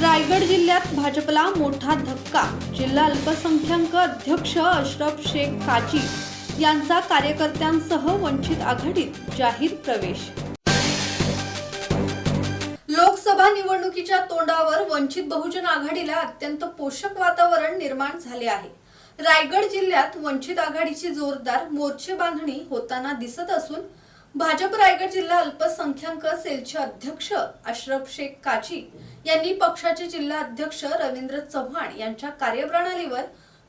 जिल्ह्यात भाजपला मोठा धक्का. जिल्हा अल्पसंख्याक अध्यक्ष अशरफ शेख काजी यांचा कार्यकर्त्यांसह वंचित आघाडीत जाहीर प्रवेश. लोकसभा निवडणुकीच्या तोंडावर वंचित बहुजन आघाडीला अत्यंत पोषक वातावरण निर्माण झाले आहे. रायगड जिल्ह्यात वंचित आघाडीची जोरदार मोर्चे बांधणी होताना दिसत असून भाजप रायगड जिल्हा अल्पसंख्याक सेलचे अध्यक्ष अशरफ शेख काजी यांनी पक्षाचे जिल्हा अध्यक्ष रवींद्र चव्हाण यांच्या कार्यप्रणालीवर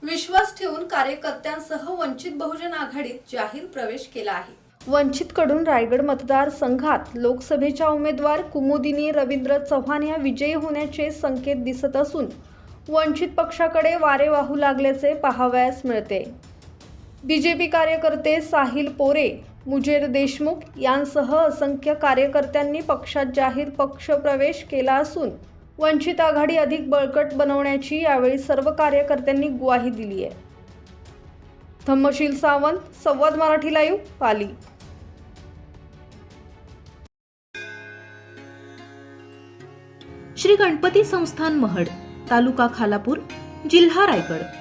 विश्वास ठेवून कार्यकर्त्यांसह वंचित बहुजन आघाडीत जाहीर प्रवेश केला आहे. वंचितकडून रायगड मतदारसंघात लोकसभेच्या उमेदवार कुमुदिनी रवींद्र चव्हाण या विजयी होण्याचे संकेत दिसत असून वंचित पक्षाकडे वारे वाहू लागल्याचे पाहावयास मिळते. बीजेपी कार्यकर्ते साहिल पोरे मुजेर देशमुख यांसह असंख्य कार्यकर्त्यांनी पक्षात जाहीर पक्षप्रवेश केला असून वंचित आघाडी अधिक बळकट बनवण्याची यावेळी सर्व कार्यकर्त्यांनी ग्वाही दिली आहे. धम्मशील सावंत संवाद मराठी लाईव्ह पाली. श्री गणपती संस्थान महड तालुका खालापूर जिल्हा रायगड.